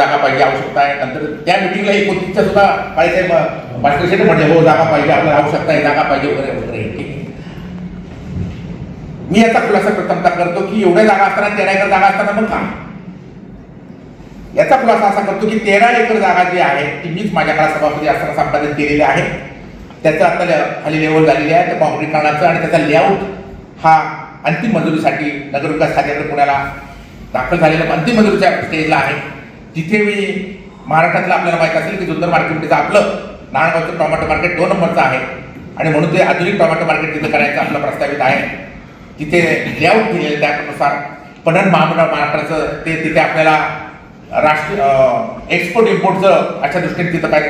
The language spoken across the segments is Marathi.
जागा पाहिजे आवश्यकता आहे. नंतर त्या मिटिंगला एकोणतीसच्या सुद्धा काळेसाहेब भास्कर म्हणजे हो जागा पाहिजे आपल्याला आवश्यकता आहे जागा पाहिजे वगैरे वगैरे ठीक आहे. मी याचा खुलासा प्रथमता करतो की एवढ्या जागा असताना तेरा एकर जागा असताना मग का याचा खुलासा असा करतो की तेरा एकर जागा जी आहे ती मीच माझ्या काळात सभापती असताना संपादन केलेली आहे. त्याचं आता खाली लेवल झालेली आहे त्या काँक्रीकरणाचं आणि त्याचा लेआउट हा अंतिम मंजुरीसाठी नगरविकास खात्याकडे पुण्याला दाखल झालेला अंतिम मंजुरीच्या स्टेजला आहे. तिथे मी महाराष्ट्रातलं आपल्याला माहीत असेल की जुन्नर मार्केटचं आपलं नारायणगावचं टोमॅटो मार्केट दोन नंबरचं आहे. आणि म्हणून ते आधुनिक टोमॅटो मार्केट तिथे करायचं आपलं प्रस्तावित आहे. तिथे लेआउट केलेलं त्यानुसार. पणन महामंडळ महाराष्ट्राचं ते तिथे आपल्याला राष्ट्रीय एक्सपोर्ट इम्पोर्टचं अशा दृष्टीने तिथं काय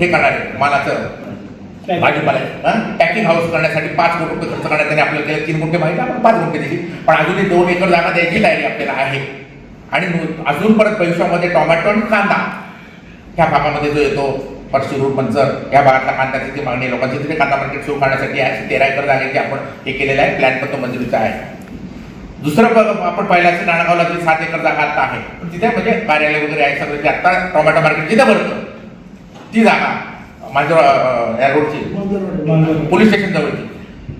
हे करणार आहे. मालाचं भाजीपाला पॅकिंग हाऊस करण्यासाठी पाच कोटी रुपये खर्च करण्यात आपल्याला केलं. तीन गुंठे माहिती आपण पाच गुंठे दिली. पण अजूनही दोन एकर जागा द्यायची तयारी आपल्याला आहे. आणि अजून परत भविष्यामध्ये टोमॅटो आणि कांदा ह्या भागामध्ये जो येतो परशिरूर मंचर या भागातला कांद्याची ती मागणी लोकांची तिथे कांदा मार्केट सुरू करण्यासाठी आहे. तेरा एकर जागेची आपण हे केलेलं आहे. प्लॅन पण तो मंजुरीचा आहे. दुसरं बघ आपण पहिला असेल नाणगावला जी सात एकर जागा आता आहे. पण तिथे म्हणजे कार्यालय वगैरे आहे सगळं ते आत्ता टोमॅटो मार्केट जिथे भरतं ती जागा माझ्या या रोडची पोलीस स्टेशन जवळची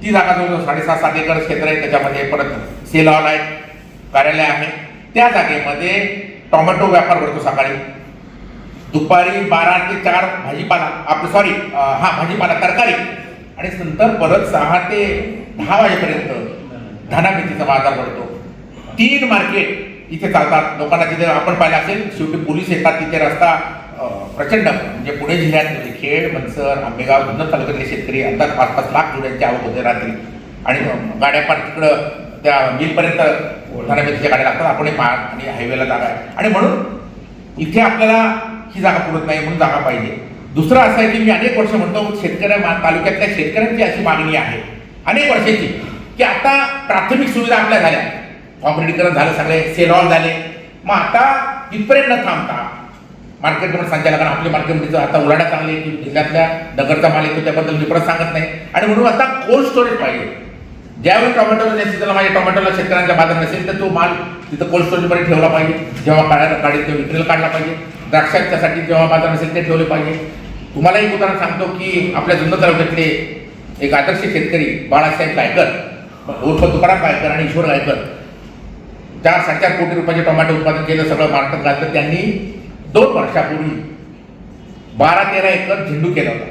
ती जागा जवळजवळ साडेसात सात एकर क्षेत्र आहे. त्याच्यामध्ये परत सेल हॉल आहे कार्यालय आहे. त्या जागेमध्ये टोमॅटो व्यापार भरतो सकाळी. दुपारी बारा ते चार भाजीपाला आपलं सॉरी हा भाजीपाला तरकारी. आणि नंतर परत सहा ते दहा वाजेपर्यंत धना बाजार भरतो तीन मार्केट इथे चालतात. लोकांना तिथे आपण पाहिलं असेल शेवटी पोलीस येतात तिथे रस्ता प्रचंड. म्हणजे पुणे जिल्ह्यात म्हणजे खेड मनसर आंबेगाव जुन्नर तालुक्यातले शेतकरी अंदाज पाच पाच लाख जोड्यांची आवक होते रात्री. आणि गाड्या पण तिकडं त्या मिलपर्यंत धना मेथीच्या गाड्या लागतात आपण मार्ग आणि हायवेला जागा आहे. आणि म्हणून इथे आपल्याला ही जागा पुरत नाही म्हणून जागा पाहिजे. दुसरं असं आहे की मी अनेक वर्ष म्हणतो शेतकऱ्या मा- तालुक्यातल्या शेतकऱ्यांची अशी मागणी आहे. अनेक वर्षाची. की आता प्राथमिक सुविधा आपल्या झाल्या. कॉम्पिटिकरण झालं सगळे सेल झाले. मग आता इथपर्यंत न थांबता. मार्केट कमिटी संचालकांना आपली मार्केट आता उलाढा चांगली की जिल्ह्यातल्या नगरचा माल येतो त्याबद्दल मी परत सांगत नाही. आणि म्हणून आता कोल्ड स्टोरेज पाहिजे. ज्यावेळी टोमॅटोला त्या त्याला माझ्या टोमॅटोला शेतकऱ्यांच्या बाजार नसेल तर तो माल तिथं कोल्ड स्टोरेजमध्ये ठेवला पाहिजे. जेव्हा काढायला काढेल तेव्हा विक्रीला काढला पाहिजे. द्राक्षांच्यासाठी जेव्हा बाजार नसेल ते ठेवले पाहिजे. तुम्हाला एक उदाहरण सांगतो की आपल्या जुन्नर तालुक्यातले एक आदर्श शेतकरी बाळासाहेब गायकर उर्फ तुकाराम गायकर आणि ईश्वर गायकर चार साडेचार कोटी रुपयाचे टोमॅटो उत्पादन केलं सगळं महाराष्ट्रात राहतं त्यांनी दोन वर्षापूर्वी बारा तेरा एकर झेंडू केला होता.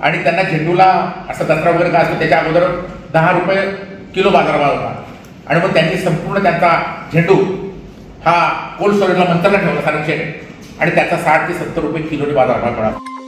आणि त्यांना झेंडूला असं दसरा वगैरे काय असतो त्याच्या अगोदर दहा रुपये किलो बाजारभाव होता. आणि मग त्यांनी संपूर्ण त्यांचा झेंडू हा कोल्ड स्टोरेजला मंतरला ठेवला सारखे आणि त्याचा साठ ते सत्तर रुपये किलोने बाजारभाव मिळाला.